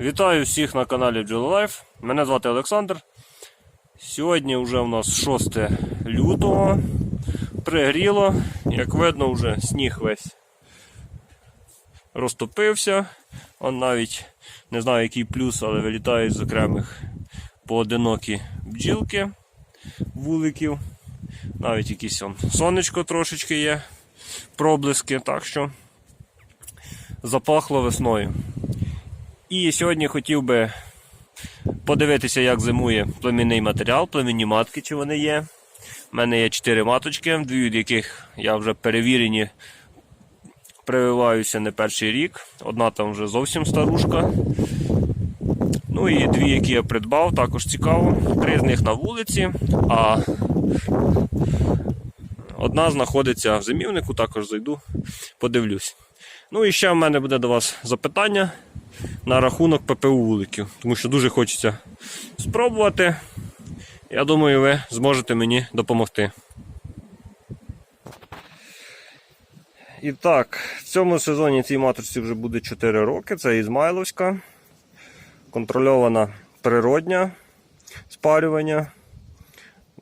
Вітаю всіх на каналі Life. Мене звати Олександр. Сьогодні вже у нас 6 лютого. Пригріло, як видно, вже сніг весь розтопився. Он навіть не знаю який плюс, але вилітають з окремих поодинокі бджілки вуликів. Навіть якісь он сонечко трошечки є, проблиски, так що запахло весною. І сьогодні хотів би подивитися, як зимує племінний матеріал, племінні матки, чи вони є. У мене є 4 маточки, дві від яких я вже перевірені, прививаюся не перший рік. Одна там вже зовсім старушка. Ну і дві, які я придбав, також цікаво. Три з них на вулиці, а одна знаходиться в зимівнику, також зайду, подивлюсь. Ну і ще в мене буде до вас запитання на рахунок ППУ вуликів, тому що дуже хочеться спробувати. Я думаю, ви зможете мені допомогти. І так, в цьому сезоні цій маточці вже буде 4 роки. Це Ізмайловська, контрольована природня спарювання.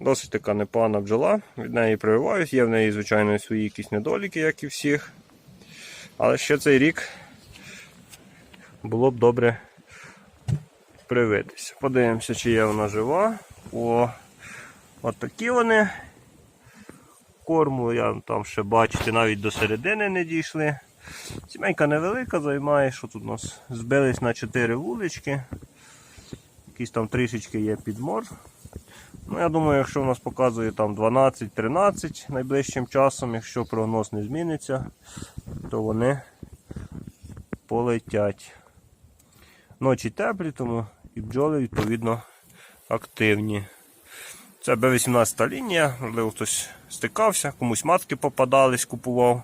Досить така непогана бджола. Від неї прививаюсь. Є в неї, звичайно, свої якісь недоліки, як і всіх. Але ще цей рік було б добре привитися. Подивимося, чи є вона жива. О, от такі вони. Корму я там ще бачите, навіть до середини не дійшли. Сімейка невелика, займає, що тут у нас збились на 4 вулички. Якісь там трішечки є підмор. Ну, я думаю, якщо в нас показує там 12-13 найближчим часом, якщо прогноз не зміниться, то вони полетять. Ночі теплі, тому і бджоли відповідно активні. Це Б-18 лінія, можливо, хтось стикався, комусь матки попадались, купував.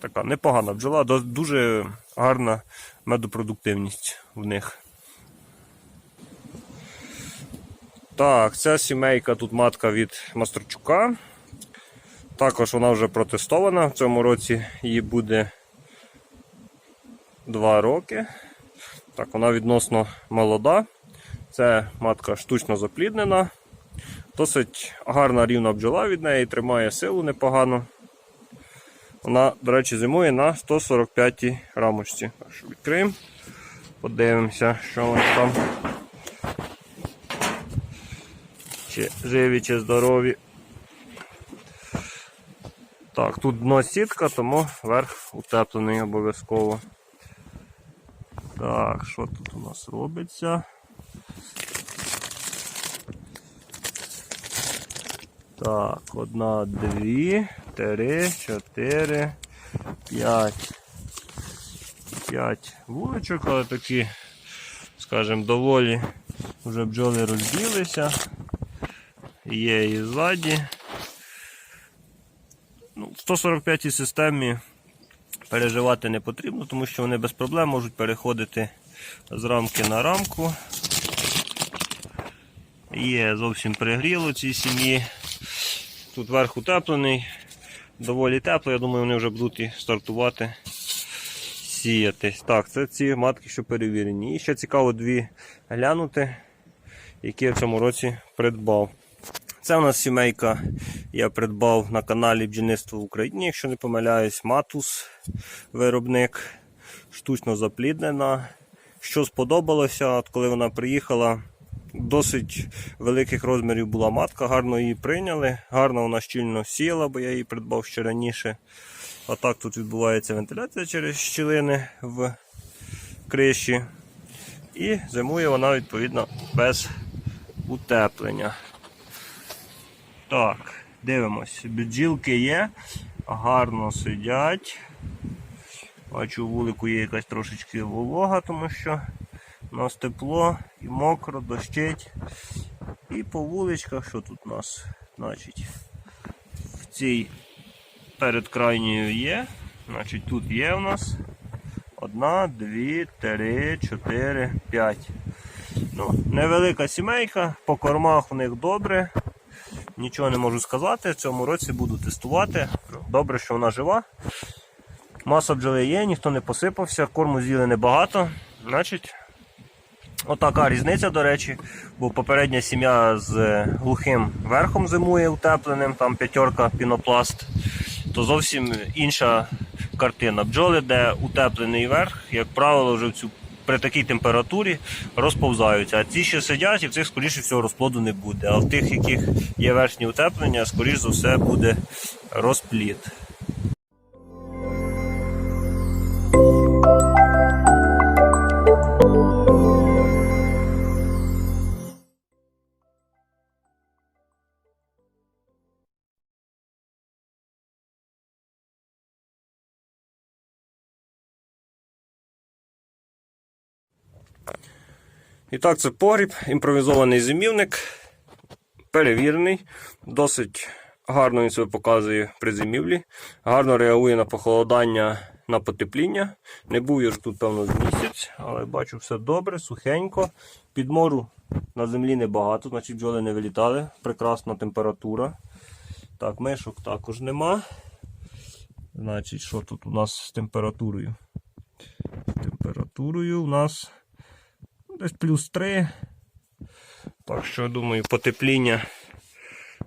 Така непогана бджола, дуже гарна медопродуктивність в них. Так, ця сімейка тут матка від Мастерчука. Також вона вже протестована. В цьому році їй буде 2 роки. Так, вона відносно молода. Це матка штучно запліднена. Досить гарна рівна бджола від неї, тримає силу непогано. Вона, до речі, зимує на 145-й рамочці. Відкриємо, подивимося, що вони там. Чи живі, чи здорові. Так, тут дно сітка, тому верх утеплений обов'язково. Так, що тут у нас робиться? Так, одна, дві, три, чотири, п'ять. П'ять вуличок, але такі, скажімо, доволі вже бджоли розбілися. Є і ззаді. Ну, в 145 системі переживати не потрібно, тому що вони без проблем можуть переходити з рамки на рамку. Є зовсім пригріло цій сім'ї. Тут верх утеплений, доволі тепло, я думаю, вони вже будуть і стартувати сіяти. Так, це ці матки, що перевірені. І ще цікаво дві глянути, які я в цьому році придбав. Це у нас сімейка, я придбав на каналі Бджільництво в Україні, якщо не помиляюсь, матус виробник, штучно запліднена. Що сподобалося, от коли вона приїхала, досить великих розмірів була матка, гарно її прийняли, гарно вона щільно сіяла, бо я її придбав ще раніше. А так тут відбувається вентиляція через щілини в криші. І зимує вона відповідно без утеплення. Так, дивимось. Бджілки є, гарно сидять. Бачу, вулику є якась трошечки волога, тому що у нас тепло і мокро, дощить. І по вуличках, що тут у нас? Значить, в цій перед крайньою є. Значить, тут є у нас одна, дві, три, чотири, п'ять. Ну, невелика сімейка, по кормах у них добре. Нічого не можу сказати. В цьому році буду тестувати. Добре, що вона жива. Маса бджоли є, ніхто не посипався, корму з'їли небагато. Значить, отака різниця, до речі, бо попередня сім'я з глухим верхом зимує утепленим, там п'ятерка пінопласт, то зовсім інша картина. Бджоли, де утеплений верх, як правило, вже в цю, при такій температурі розповзаються. А ті, що сидять, і в цих, скоріше всього, розплоду не буде. А в тих, яких є верхні утеплення, скоріш за все, буде розплід. І так, це погріб, імпровізований зимівник, перевірений, досить гарно він себе показує при зимівлі, гарно реагує на похолодання, на потепління. Не був я ж тут, певно, з місяць, але бачу все добре, сухенько. Підмору на землі небагато, значить бджоли не вилітали. Прекрасна температура. Так, мишок також нема. Значить, що тут у нас з температурою? З температурою у нас десь плюс 3. Так що, думаю, потепління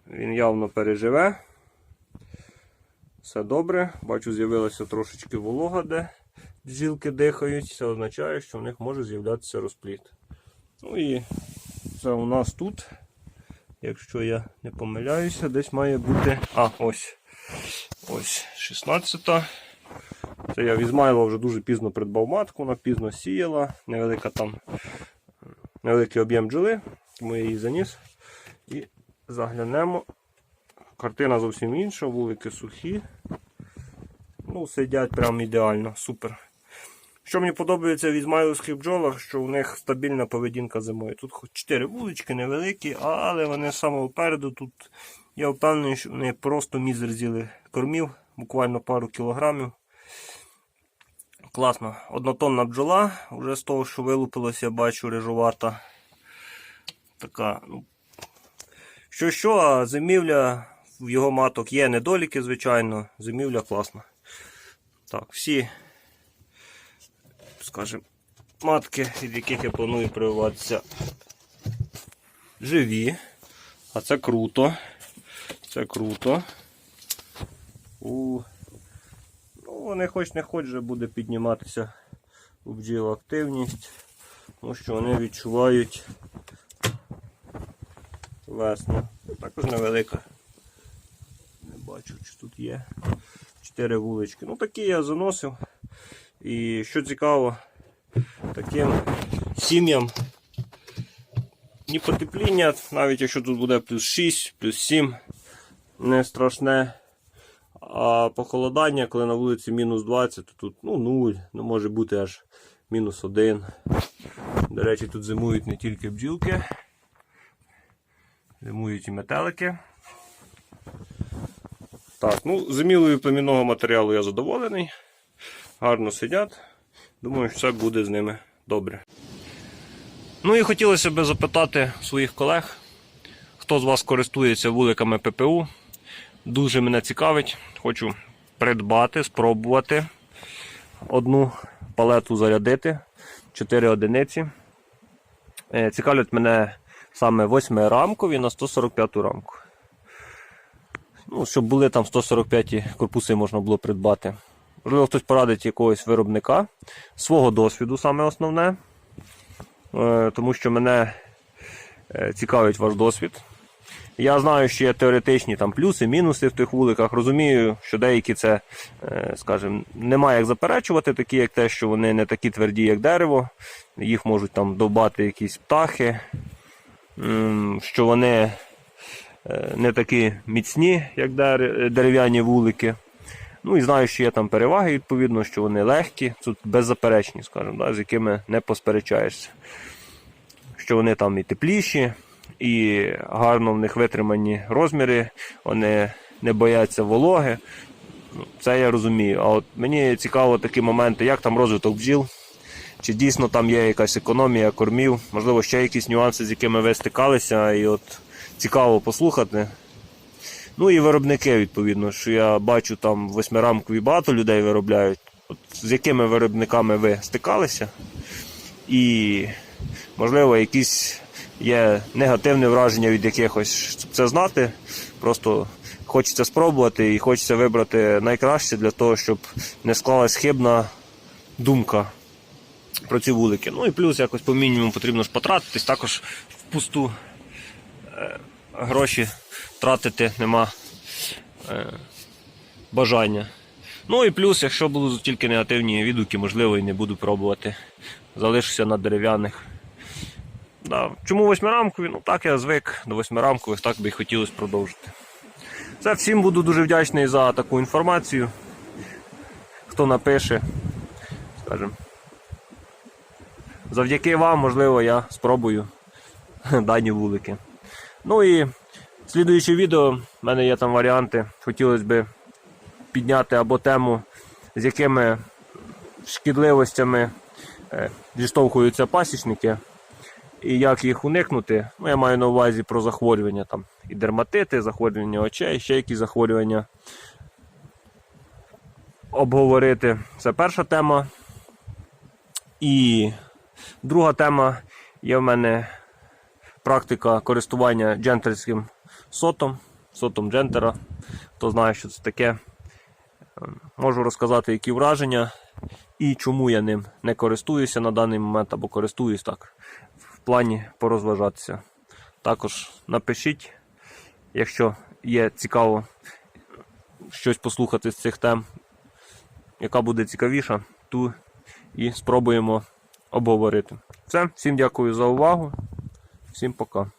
він явно переживе. Все добре. Бачу, з'явилася трошечки волога, де бджілки дихають. Це означає, що в них може з'являтися розпліт. Ну і це у нас тут. Якщо я не помиляюся, десь має бути. А, ось. Ось 16-та. Це я в Ізмайлова вже дуже пізно придбав матку, вона пізно сіяла, невелика там, невеликий об'єм бджоли, я її заніс. І заглянемо. Картина зовсім інша, вулики сухі. Ну, сидять прям ідеально, супер. Що мені подобається в ізмайловських бджолах, що у них стабільна поведінка зимою. Тут хоч 4 вулички невеликі, але вони з самого переду тут. Я впевнений, що вони просто мізер з'їли кормів, буквально пару кілограмів. Класно. Однотонна бджола, вже з того, що вилупилося, я бачу рижувата. Така, ну. Що що, а зимівля в його маток є недоліки, звичайно. Зимівля класна. Так, всі, скажімо, матки, від яких я планую прививатися, живі. А це круто. Це круто. У... Вони хоч не хоч вже буде підніматися у бджіл активність, тому що вони відчувають весну. Також невелика. Не бачу, чи тут є. Чотири вулички. Ну такі я заносив. І що цікаво, таким сім'ям ні потепління, навіть якщо тут буде плюс 6, плюс 7, не страшне. А похолодання, коли на вулиці мінус 20, то тут ну, 0, ну може бути аж мінус 1. До речі, тут зимують не тільки бджілки, зимують і метелики. Так, ну, зимілою племінного матеріалу я задоволений. Гарно сидять. Думаю, що все буде з ними добре. Ну і хотілося б запитати своїх колег, хто з вас користується вуликами ППУ. Дуже мене цікавить. Хочу придбати, спробувати одну палету зарядити, 4 одиниці. Е, Цікавлять мене саме 8 рамкові на 145 рамку. Ну, щоб були там 145 корпуси можна було придбати. Можливо, хтось порадить якогось виробника свого досвіду, саме основне. Е, Тому що мене е, цікавить ваш досвід. Я знаю, що є теоретичні там плюси, мінуси в тих вуликах. Розумію, що деякі це, е, скажімо, немає як заперечувати, такі як те, що вони не такі тверді, як дерево. Їх можуть там довбати якісь птахи, що вони е, не такі міцні, як дерев'яні вулики. Ну і знаю, що є там переваги, відповідно, що вони легкі, тут беззаперечні, скажімо, да, з якими не посперечаєшся. Що вони там і тепліші, і гарно в них витримані розміри, вони не бояться вологи. Ну, Це я розумію. А от мені цікаво такі моменти, як там розвиток бджіл, чи дійсно там є якась економія кормів, можливо, ще якісь нюанси, з якими ви стикалися, і от цікаво послухати. Ну і виробники, відповідно, що я бачу там восьмирамкові багато людей виробляють. От з якими виробниками ви стикалися? і, можливо, якісь є негативне враження від якихось, щоб це знати. Просто хочеться спробувати і хочеться вибрати найкраще для того, щоб не склалась хибна думка про ці вулики. Ну і плюс якось по мінімуму потрібно ж потратитись, також впусту е, гроші тратити нема е, бажання. Ну і плюс, якщо будуть тільки негативні відгуки, можливо, і не буду пробувати. Залишуся на дерев'яних. Да. Чому восьмирамкові? Ну так я звик до восьмирамкових, так би і хотілося продовжити. Це всім буду дуже вдячний за таку інформацію. Хто напише, скажімо. Завдяки вам, можливо, я спробую дані вулики. Ну і слідуюче відео, в мене є там варіанти. Хотілося б підняти або тему, з якими шкідливостями е, зіштовхуються пасічники, і як їх уникнути. Ну, я маю на увазі про захворювання там і дерматити, захворювання очей, ще якісь захворювання. Обговорити. Це перша тема. І друга тема є в мене практика користування джентерським сотом, сотом джентера. Хто знає, що це таке. Ем, Можу розказати, які враження і чому я ним не користуюся на даний момент або користуюсь так плані порозважатися. Також напишіть, якщо є цікаво щось послухати з цих тем, яка буде цікавіша, ту і спробуємо обговорити. Все, всім дякую за увагу, всім пока.